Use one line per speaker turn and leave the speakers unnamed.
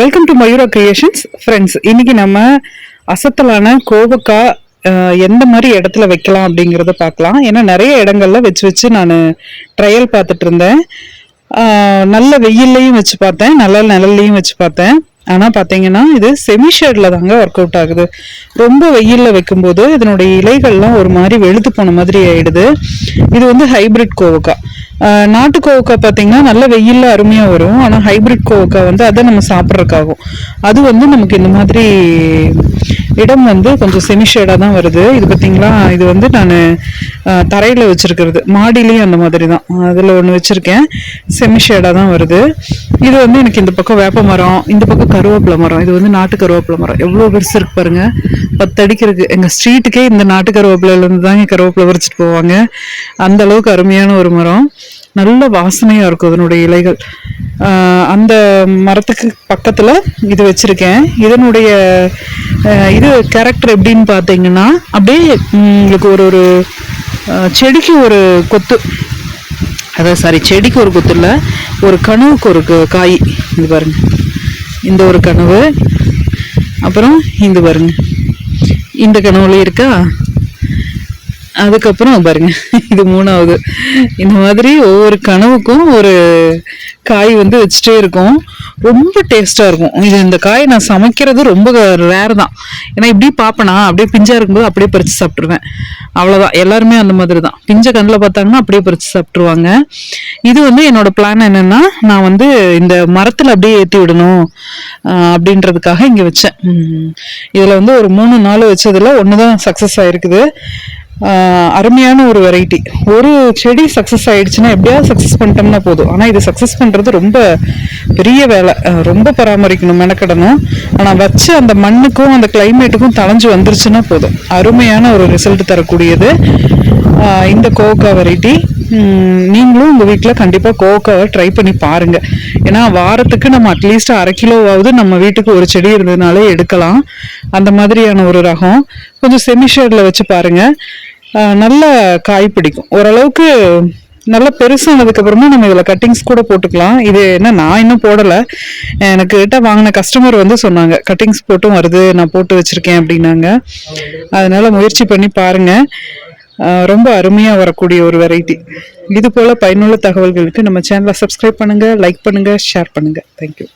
Welcome to Mayura creations friends இன்னைக்கு நம்ம அசத்தலான கோவக்காய் எந்த மாதிரி இடத்துல வைக்கலாம் அப்படிங்கிறத பார்க்கலாம். ஏன்னா நிறைய இடங்கள்ல வச்சு வச்சு நான் ட்ரையல் பார்த்துட்டு இருந்தேன். நல்ல வெயில்லையும் வச்சு பார்த்தேன். நல்ல நிழல்லையும் வச்சு பார்த்தேன். ஆனால் பார்த்தீங்கன்னா இது செமி ஷேடில் தாங்க ஒர்க் அவுட் ஆகுது. ரொம்ப வெயிலில் வைக்கும்போது இதனுடைய இலைகள்லாம் ஒரு மாதிரி வெளுத்து போன மாதிரி ஆயிடுது. இது வந்து ஹைபிரிட் கோவக்காய். நாட்டு கோவக்காய் பார்த்தீங்கன்னா நல்ல வெயிலில் அருமையாக வரும். ஆனால் ஹைபிரிட் கோவக்காய் வந்து அதை நம்ம சாப்பிட்றதுக்காகும் அது வந்து நமக்கு இந்த மாதிரி இடம் வந்து கொஞ்சம் செமிஷேடாக தான் வருது. இது பார்த்தீங்களா இது வந்து நான் தரையில் வச்சுருக்கிறது. மாடியிலையும் அந்த மாதிரி தான் அதில் ஒன்று வச்சுருக்கேன். செமிஷேடாக தான் வருது. இது வந்து எனக்கு இந்த பக்கம் வேப்ப மரம் இந்த பக்கம் கருவேப்பிலை மரம். இது வந்து நாட்டு கருவேப்பிலை மரம். எவ்வளோ பெருசு இருக்கு பாருங்க. பத்து அடிக்கு இருக்கு எங்கள் ஸ்ட்ரீட்டுக்கே இந்த நாட்டு கருவேப்பிலையிலேருந்து தாங்க கருவேப்பிலை பறிச்சிட்டு போவாங்க. அந்த அளவுக்கு அருமையான ஒரு மரம். நல்ல வாசனையாக இருக்கும் அதனுடைய இலைகள். அந்த மரத்துக்கு பக்கத்தில் இது வச்சுருக்கேன். இதனுடைய இது கேரக்டர் எப்படின்னு பார்த்தீங்கன்னா அப்படியே உங்களுக்கு ஒரு ஒரு செடிக்கு ஒரு கொத்து. அதாவது சாரி செடிக்கு ஒரு கொத்து இல்லை ஒரு கனவுக்கு ஒரு காய். இது பாருங்க. இந்த ஒரு கனவு அப்புறம் இந்த பாருங்க. இந்த கனவுலையும் இருக்கா? அதுக்கப்புறம் பாருங்க. இது மூணாவது. இந்த மாதிரி ஒவ்வொரு கனவுக்கும் ஒரு காய் வந்து வச்சுட்டே இருக்கும். ரொம்ப டேஸ்ட்டாக இருக்கும். இது இந்த காய் நான் சமைக்கிறது ரொம்ப ரேர் தான். ஏன்னா இப்படி பார்ப்பேனா அப்படியே பிஞ்சாக இருக்கும்போது அப்படியே பறித்து சாப்பிட்ருவேன் அவ்வளோதான் எல்லாருமே அந்த மாதிரி தான் பிஞ்ச கண்ணில் பார்த்தாங்கன்னா அப்படியே பறித்து சாப்பிட்ருவாங்க இது வந்து என்னோட பிளான் என்னென்னா நான் வந்து இந்த மரத்தில் அப்படியே ஏற்றி விடணும் அப்படின்றதுக்காக இங்கே வச்சேன். இதில் வந்து ஒரு மூணு நாள் வச்சதில் ஒன்று தான் சக்ஸஸ் ஆகிருக்குது அருமையான ஒரு வெரைட்டி ஒரு செடி சக்ஸஸ் ஆகிடுச்சுன்னா எப்படியாவது சக்ஸஸ் பண்ணிட்டோம்னா போதும். ஆனால் இது சக்ஸஸ் பண்ணுறது ரொம்ப பெரிய வேலை. ரொம்ப பராமரிக்கணும் மெனக்கிடணும். ஆனால் வச்சு அந்த மண்ணுக்கும் அந்த கிளைமேட்டுக்கும் தளைஞ்சு வந்துருச்சுன்னா போதும். அருமையான ஒரு ரிசல்ட் தரக்கூடியது. இந்த கோகோ வெரைட்டி நீங்களும் உங்கள் வீட்டில் கண்டிப்பாக கோவக்காவை ட்ரை பண்ணி பாருங்கள் ஏன்னா வாரத்துக்கு நம்ம அட்லீஸ்ட் அரை கிலோவாவது நம்ம வீட்டுக்கு ஒரு செடி இருந்ததுனாலே எடுக்கலாம். அந்த மாதிரியான ஒரு ரகம். கொஞ்சம் செமி ஷேடில் வச்சு பாருங்கள் நல்ல காய் பிடிக்கும். ஓரளவுக்கு நல்லா பெருசானதுக்கப்புறமா நம்ம இதில் கட்டிங்ஸ் கூட போட்டுக்கலாம். இது என்ன நான் இன்னும் போடலை. எனக்கு கிட்ட வாங்கின கஸ்டமர் வந்து சொன்னாங்க கட்டிங்ஸ் போட்டும் வருது நான் போட்டு வச்சுருக்கேன் அப்படின்னாங்க. அதனால் முயற்சி பண்ணி பாருங்கள் ரொம்ப அருமையாக வரக்கூடிய ஒரு வெரைட்டி இது போல் பயனுள்ள தகவல்களுக்கு நம்ம சேனலை சப்ஸ்கிரைப் பண்ணுங்கள் லைக் பண்ணுங்கள் ஷேர் பண்ணுங்கள் தேங்க்யூ